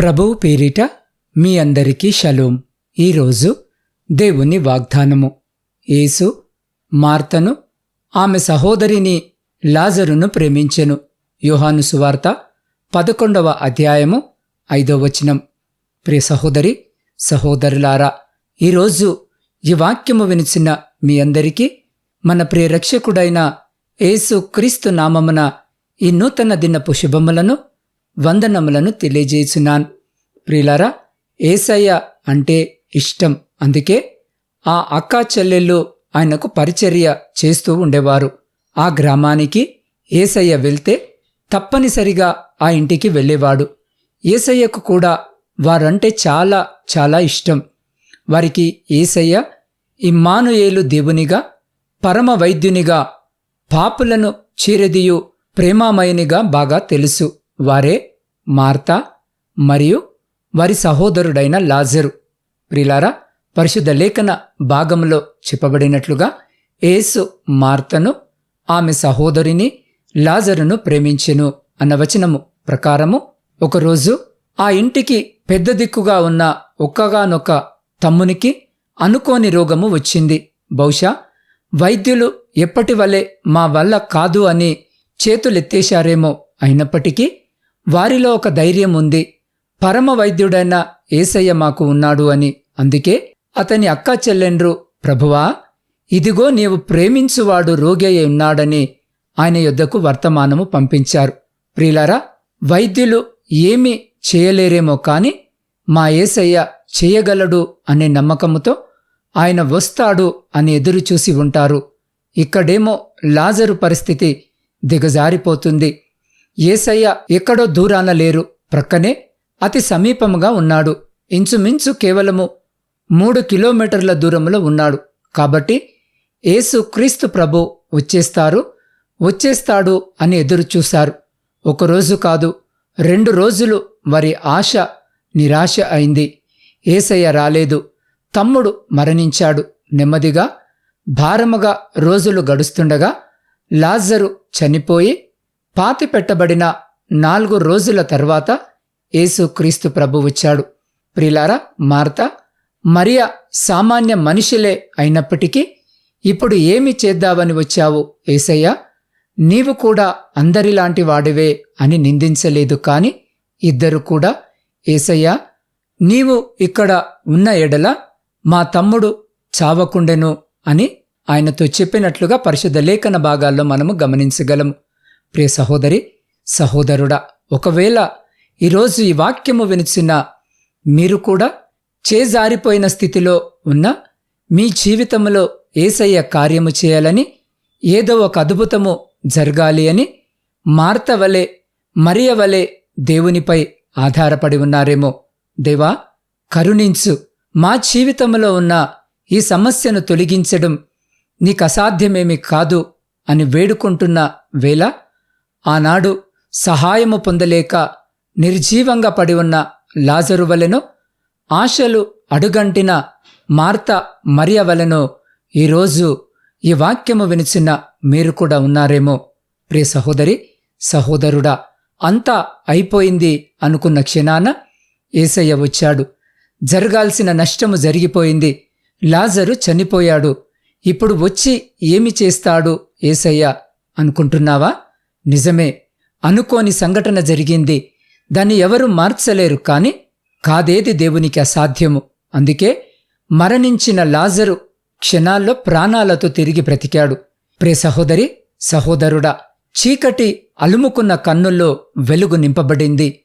ప్రభువు పేరిట మీ అందరికీ షలోం. ఈరోజు దేవుని వాగ్దానము. యేసు మార్తను ఆమె సహోదరిని లాజరును ప్రేమించెను. యోహాను సువార్త పదకొండవ అధ్యాయము ఐదో వచనం. ప్రియ సహోదరి సహోదరులారా ఈరోజు ఈ వాక్యము వినిచిన మీ అందరికీ మన ప్రియ రక్షకుడైన యేసు క్రీస్తు నామమున ఈ నూతన దినపు శుభములను వందనములను తెలియజేసినాను. ప్రిలారా ఏసయ్య అంటే ఇష్టం. అందుకే ఆ అక్కా చెల్లెళ్ళు ఆయనకు పరిచర్య చేస్తూ ఉండేవారు. ఆ గ్రామానికి ఏసయ్య వెళ్తే తప్పనిసరిగా ఆ ఇంటికి వెళ్ళేవాడు. ఏసయ్యకు కూడా వారంటే చాలా చాలా ఇష్టం. వారికి ఏసయ్య ఇమ్మానుయేలు దేవునిగా పరమ వైద్యునిగా పాపులను చీరదియు ప్రేమామయునిగా బాగా తెలుసు. వారే మార్తా మరియు వారి సహోదరుడైన లాజరు. ప్రిలారా పరిశుద్ధ లేఖన భాగంలో చెప్పబడినట్లుగా ఏసు మార్తను ఆమె సహోదరిని లాజరును ప్రేమించెను అన్న వచనము ప్రకారము ఒకరోజు ఆ ఇంటికి పెద్ద దిక్కుగా ఉన్న ఒక్కగానొక్క తమ్మునికి అనుకోని రోగము వచ్చింది. బహుశా వైద్యులు ఎప్పటి వలె మా వల్ల కాదు అని చేతులెత్తేశారేమో అయినప్పటికీ వారిలో ఒక ధైర్యం ఉంది. పరమ వైద్యుడైన ఏసయ్య మాకు ఉన్నాడు అని. అందుకే అతని అక్క చెల్లెండ్రు ప్రభువా ఇదిగో నీవు ప్రేమించువాడు రోగి అయి ఉన్నాడని ఆయన యొద్దకు వర్తమానము పంపించారు. ప్రియులారా వైద్యులు ఏమీ చేయలేరేమో కాని మా ఏసయ్య చేయగలడు అనే నమ్మకముతో ఆయన వస్తాడు అని ఎదురు చూసి ఉంటారు. ఇక్కడేమో లాజరు పరిస్థితి దిగజారిపోతుంది. ఏసయ్య ఎక్కడో దూరాన లేరు. ప్రక్కనే అతి సమీపముగా ఉన్నాడు. ఇంచుమించు కేవలము మూడు కిలోమీటర్ల దూరంలో ఉన్నాడు. కాబట్టి యేసు క్రీస్తు ప్రభు వచ్చేస్తారు. వచ్చేస్తాడు అని ఎదురు చూశారు. ఒకరోజు కాదు రెండు రోజులు వారి ఆశ నిరాశ అయింది. ఏసయ్య రాలేదు. తమ్ముడు మరణించాడు. నెమ్మదిగా భారముగా రోజులు గడుస్తుండగా లాజరు చనిపోయి పాతి పెట్టబడిన నాలుగు రోజుల తర్వాత యేసుక్రీస్తు ప్రభు వచ్చాడు. ప్రిలారా మార్త మరియా సామాన్య మనిషిలే అయినప్పటికీ ఇప్పుడు ఏమి చేద్దావని వచ్చావు ఏసయ్యా? నీవు కూడా అందరిలాంటి వాడివే అని నిందించలేదు కాని ఇద్దరు కూడా. ఏసయ్యా నీవు ఇక్కడ ఉన్న ఎడల మా తమ్ముడు చావకుండెను అని ఆయనతో చెప్పినట్లుగా పరిశుద్ధ లేఖన భాగాల్లో మనము గమనించగలము. ప్రియ సహోదరి సహోదరుడా ఒకవేళ ఈరోజు ఈ వాక్యము వినిచిన మీరు కూడా చేజారిపోయిన స్థితిలో ఉన్న మీ జీవితంలో ఏసయ్య కార్యము చేయాలని ఏదో ఒక అద్భుతము జరగాలి అని మార్త వలె మరియ వలె దేవునిపై ఆధారపడి ఉన్నారేమో. దేవా కరుణించు. మా జీవితంలో ఉన్న ఈ సమస్యను తొలగించడం నీకు అసాధ్యమేమి కాదు అని వేడుకుంటున్న వేళ ఆనాడు సహాయము పొందలేక నిర్జీవంగా పడి ఉన్న లాజరు వలెనో ఆశలు అడుగంటిన మార్త మరియ వలెను ఈరోజు ఈ వాక్యము వినిచిన మీరు కూడా ఉన్నారేమో. ప్రియ సహోదరి సహోదరుడా అంతా అయిపోయింది అనుకున్న క్షణాన ఏసయ్య వచ్చాడు. జరగాల్సిన నష్టము జరిగిపోయింది. లాజరు చనిపోయాడు. ఇప్పుడు వచ్చి ఏమి చేస్తాడు ఏసయ్య అనుకుంటున్నావా? నిజమే అనుకోని సంఘటన జరిగింది. దాన్ని ఎవరు మార్చలేరు కాని కాదేది దేవునికి అసాధ్యము. అందుకే మరణించిన లాజరు క్షణాల్లో ప్రాణాలతో తిరిగి బ్రతికాడు. ప్రే సహోదరి సహోదరుడా చీకటి అలుముకున్న కన్నుల్లో వెలుగు నింపబడింది.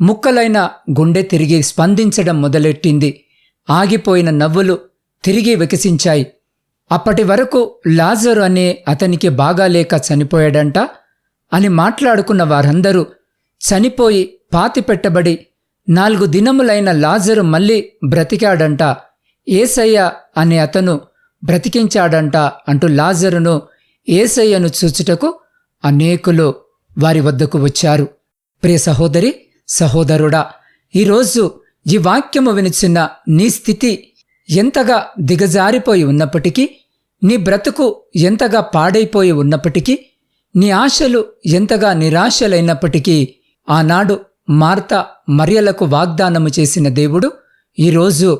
ముక్కలైన గుండె తిరిగి స్పందించడం మొదలెట్టింది. ఆగిపోయిన నవ్వులు తిరిగి వికసించాయి. అప్పటి వరకు లాజరు అనే అతనికి బాగాలేక చనిపోయాడంట. అని మాట్లాడుకున్న వారందరూ చనిపోయి పాతిపెట్టబడి నాలుగు దినములైన లాజరు మళ్ళీ బ్రతికాడంట. ఏసయ్య అనే అతను బ్రతికించాడంట అంటూ లాజరును ఏసయ్యను చూచుటకు అనేకులు వారి వద్దకు వచ్చారు. ప్రియ సహోదరి సహోదరుడా ఈరోజు ఈ వాక్యము వినిచిన్న నీ స్థితి ఎంతగా దిగజారిపోయి ఉన్నప్పటికీ నీ బ్రతుకు ఎంతగా పాడైపోయి ఉన్నప్పటికీ నీ ఆశలు ఎంతగా నిరాశలైనప్పటికీ ఆనాడు మార్త మర్యలకు వాగ్దానము చేసిన దేవుడు ఈరోజు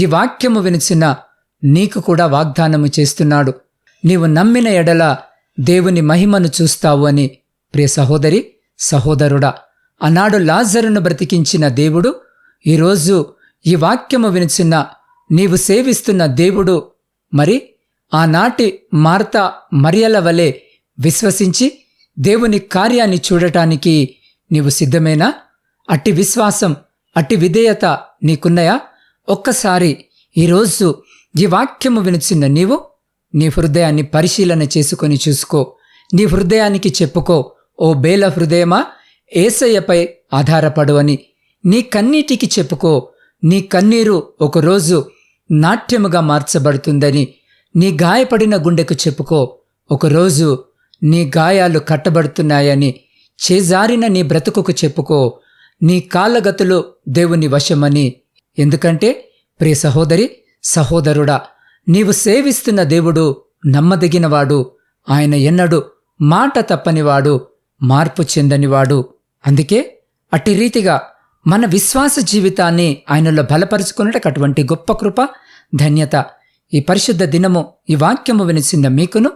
ఈ వాక్యము వినిచిన నీకు కూడా వాగ్దానము చేస్తున్నాడు. నీవు నమ్మిన ఎడల దేవుని మహిమను చూస్తావు అని ప్రియ సహోదరి సహోదరుడా ఆనాడు లాజరును బ్రతికించిన దేవుడు ఈరోజు ఈ వాక్యము వినిచిన నీవు సేవిస్తున్న దేవుడు మరి ఆనాటి మార్త మర్యల వలె విశ్వసించి దేవుని కార్యాన్ని చూడటానికి నీవు సిద్ధమేనా? అట్టి విశ్వాసం అట్టి విధేయత నీకున్నాయా? ఒక్కసారి ఈరోజు ఈ వాక్యము వినిచిన నీవు నీ హృదయాన్ని పరిశీలన చేసుకొని చూసుకో. నీ హృదయానికి చెప్పుకో ఓ బేల హృదయమా ఏసయ్యపై ఆధారపడు అని నీ కన్నీటికి చెప్పుకో నీ కన్నీరు ఒకరోజు నాట్యముగా మార్చబడుతుందని. నీ గాయపడిన గుండెకు చెప్పుకో ఒకరోజు నీ గాయాలు కట్టబడుతున్నాయని చేజారిన నీ బ్రతుకుకు చెప్పుకో. నీ కాళ్ళగతులు దేవుని వశమని. ఎందుకంటే ప్రియ సహోదరి సహోదరుడా నీవు సేవిస్తున్న దేవుడు నమ్మదగినవాడు. ఆయన ఎన్నడు మాట తప్పనివాడు మార్పు చెందనివాడు. అందుకే అట్టి రీతిగా మన విశ్వాస జీవితాన్ని ఆయనలో బలపరుచుకున్నట్టు అటువంటి గొప్ప కృప ధన్యత ఈ పరిశుద్ధ దినము ఈ వాక్యము వినిసిన మీకును.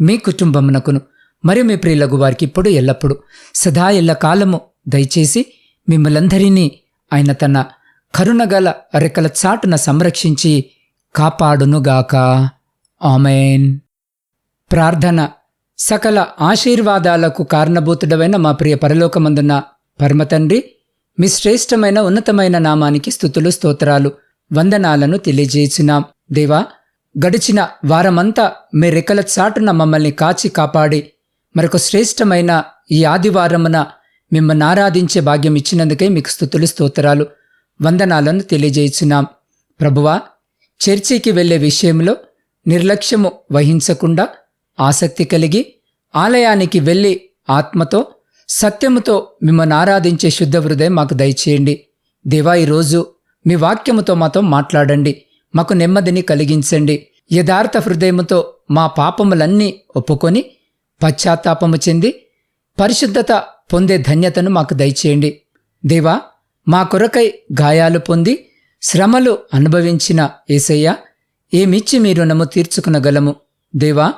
మీ కుటుంబమునకును మరియు మీ ప్రియులకు వారికి ఇప్పుడు ఎల్లప్పుడు సదా ఎల్ల కాలము దయచేసి మిమ్మలందరినీ ఆయన తన కరుణగల రెక్కల చాటున సంరక్షించి కాపాడునుగాక. ఆమెన్. ప్రార్థన సకల ఆశీర్వాదాలకు కారణభూతుడమైన మా ప్రియ పరలోకమందున్న పరమతండ్రి మీ శ్రేష్టమైన ఉన్నతమైన నామానికి స్థుతులు స్తోత్రాలు వందనాలను తెలియజేసినాం. దేవా గడిచిన వారమంతా మీ రెక్కల చాటున మమ్మల్ని కాచి కాపాడి మరొక శ్రేష్టమైన ఈ ఆదివారమున మిమ్మల్ని ఆరాధించే భాగ్యం ఇచ్చినందుకే మీకు స్థుతులు స్తోత్రాలు వందనాలను తెలియజేస్తున్నాం ప్రభువా చర్చికి వెళ్ళే విషయంలో నిర్లక్ష్యము వహించకుండా ఆసక్తి కలిగి ఆలయానికి వెళ్ళి ఆత్మతో సత్యముతో మిమ్మల్ని ఆరాధించే శుద్ధ హృదయం మాకు దయచేయండి. దేవా ఈరోజు మీ వాక్యముతో మాతో మాట్లాడండి. మాకు నెమ్మదిని కలిగించండి. యథార్థ హృదయముతో మా పాపములన్నీ ఒప్పుకొని పశ్చాత్తాపము చెంది పరిశుద్ధత పొందే ధన్యతను మాకు దయచేయండి. దేవా మా కొరకై గాయాలు పొంది శ్రమలు అనుభవించిన ఏసయ్య ఏమిచ్చి మీ రుణము తీర్చుకునగలము. దేవా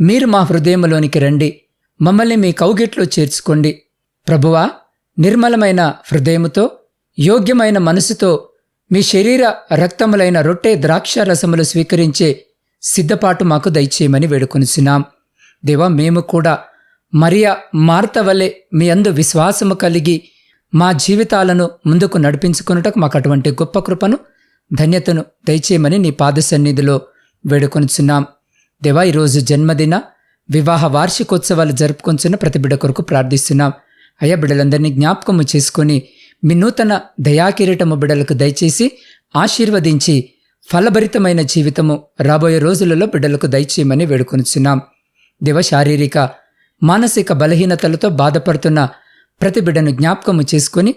మీరు మా హృదయంలోనికి రండి. మమ్మల్ని మీ కౌగిట్లో చేర్చుకోండి. ప్రభువా నిర్మలమైన హృదయముతో యోగ్యమైన మనసుతో మీ శరీర రక్తములైన రొట్టె ద్రాక్ష రసములు స్వీకరించే సిద్ధపాటు మాకు దయచేయమని వేడుకొనిసినాం దేవా మేము కూడా మరియా మార్త వలె మీ అందు విశ్వాసము కలిగి మా జీవితాలను ముందుకు నడిపించుకున్నటకు మాకు అటువంటి గొప్ప కృపను ధన్యతను దయచేయమని నీ పాద సన్నిధిలో వేడుకొనిచున్నాం. దేవా ఈరోజు జన్మదిన వివాహ వార్షికోత్సవాలు జరుపుకొంచున్న ప్రతి బిడ్డ కొరకు ప్రార్థిస్తున్నాం. అయ్యా బిడ్డలందరినీ జ్ఞాపకము చేసుకొని మీ నూతన దయాకిరీటము బిడ్డలకు దయచేసి ఆశీర్వదించి ఫలభరితమైన జీవితము రాబోయే రోజులలో బిడ్డలకు దయచేయమని వేడుకొనిచున్నాం. దివ శారీరక మానసిక బలహీనతలతో బాధపడుతున్న ప్రతి బిడ్డను జ్ఞాపకము చేసుకుని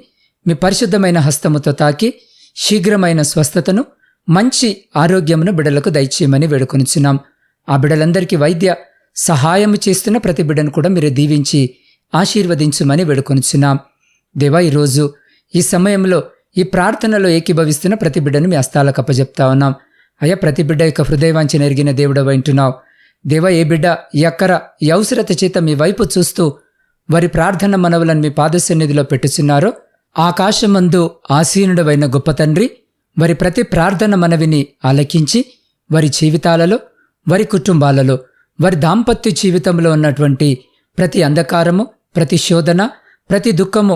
మీ పరిశుద్ధమైన హస్తముతో తాకి శీఘ్రమైన స్వస్థతను మంచి ఆరోగ్యమును బిడ్డలకు దయచేయమని వేడుకొనిచున్నాం. ఆ బిడ్డలందరికీ వైద్య సహాయము చేస్తున్న ప్రతి బిడ్డను కూడా మీరు దీవించి ఆశీర్వదించుమని వేడుకొనిచున్నాం. దేవా ఈరోజు ఈ సమయంలో ఈ ప్రార్థనలో ఏకీభవిస్తున్న ప్రతి బిడ్డను మీ అస్తాలకు అప్పజెప్తా ఉన్నాం. అయ్యా ప్రతి బిడ్డ యొక్క హృదయవాంచి నెరిగిన దేవుడు వింటున్నావు దేవ ఏ బిడ్డ ఈ అక్కర ఈ అవసరత చేత మీ వైపు చూస్తూ వారి ప్రార్థన మనవులను మీ పాదసన్నిధిలో పెట్టుచున్నారో ఆకాశమందు ఆసీనుడవైన గొప్ప తండ్రి వారి ప్రతి ప్రార్థన మనవిని ఆలకించి వారి జీవితాలలో వారి కుటుంబాలలో వారి దాంపత్య జీవితంలో ఉన్నటువంటి ప్రతి అంధకారము ప్రతి శోధన ప్రతి దుఃఖము